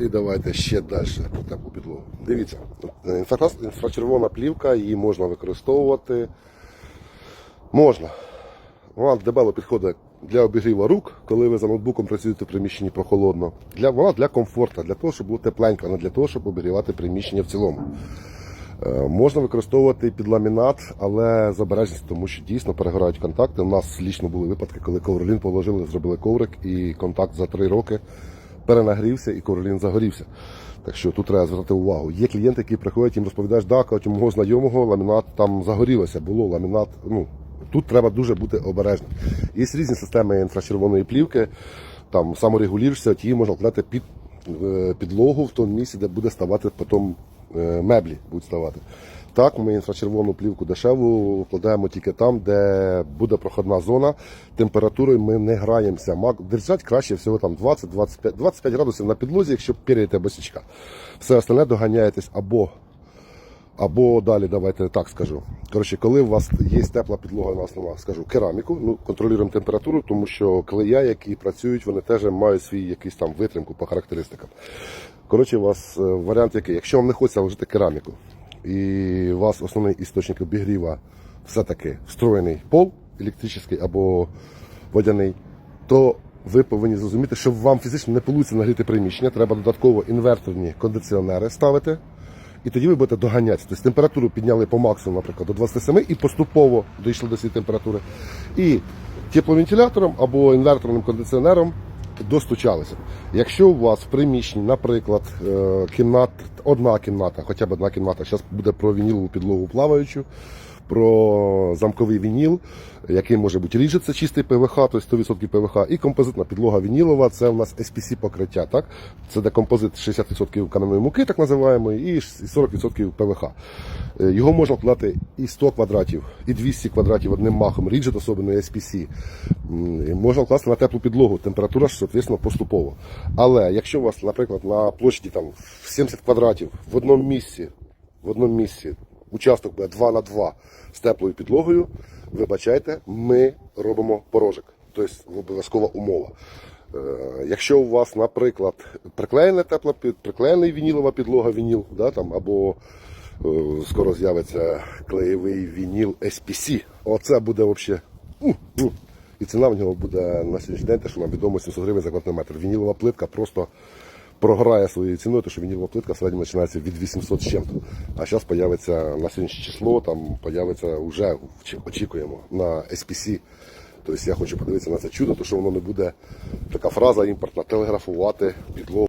І давайте ще далі про теплу підлогу. Дивіться, інфрачервона плівка, її можна використовувати. Можна. Вона дебело підходить для обігріву рук, коли ви за ноутбуком працюєте в приміщенні прохолодно. Для, вона для комфорту, для того, щоб було тепленько, а не для того, щоб обігрівати приміщення в цілому. Е, Можна використовувати під ламінат, але з обережністю, тому що дійсно перегорають контакти. У нас лічно були випадки, коли ковролін положили, зробили коврик, і контакт за три роки перенагрівся і королін загорівся. Так що тут треба звертати увагу. Є клієнти, які приходять, їм розповідаєш, да, у мого знайомого ламінат там загорілося, було ламінат. Ну, тут треба дуже бути обережним. Є різні системи інфрачервоної плівки, там саморегулюєшся, ті можна вкладати під е, підлогу в тому місці, де буде ставати потім меблі будуть ставати. Так, ми інфрачервону плівку дешеву вкладаємо тільки там, де буде проходна зона. Температурою ми не граємося. Держать краще всього там 20-25 25 градусів на підлозі, якщо пір'єте босічка. Все остальне доганяєтесь або або далі, давайте так скажу. Коротше, коли у вас є тепла підлога, у нас скажу, кераміку, ну контролюємо температуру, тому що клея, які працюють, вони теж мають свій якийсь там витримку по характеристикам. Коротше, у вас е, варіант який? Якщо вам не хочеться вложити кераміку, і у вас основний істочник обігріва все-таки встроєний пол електричний або водяний, то ви повинні зрозуміти, що вам фізично не вийде нагріти приміщення, треба додатково інверторні кондиціонери ставити. І тоді ви будете доганяти. Тобто температуру підняли по максимуму, наприклад, до 27 і поступово дійшли до цієї температури. І тепловентилятором або інверторним кондиціонером достучалися. Якщо у вас в приміщенні, наприклад, е, кімнат, одна кімната, хоча б одна кімната, зараз буде про вінілову підлогу плаваючу, про замковий вініл, який може бути ріже, це чистий ПВХ, тобто 100% ПВХ, і композитна підлога вінілова, це у нас SPC покриття. Так? Це де композит 60% кам'яної муки, так називаємо, і 40% ПВХ. Е, Його можна вкладати і 100 квадратів, і 200 квадратів одним махом, ріджет, особливо SPC. Можна вкласти на теплу підлогу, температура ж, соответственно, поступово. Але якщо у вас, наприклад, на площі там, в 70 квадратів в одному місці, в одному місці участок буде 2 на 2 з теплою підлогою, вибачайте, ми робимо порожик. Тобто обов'язкова умова. Е, Якщо у вас, наприклад, приклеєна тепла під приклеєний вінілова підлога, вініл, да, там, або е, скоро з'явиться клеєвий вініл SPC, оце буде взагалі. І ціна в нього буде на сьогоднішній день, те, що нам відомо 700 гривень за квадратний метр. Вінілова плитка просто програє своєю ціною, тому що вінілова плитка в середньому починається від 800 з чим-то. А зараз появиться на сьогоднішнє число, там появиться вже очікуємо на SPC. Тобто я хочу подивитися на це чудо, тому що воно не буде така фраза імпортна телеграфувати підлогу.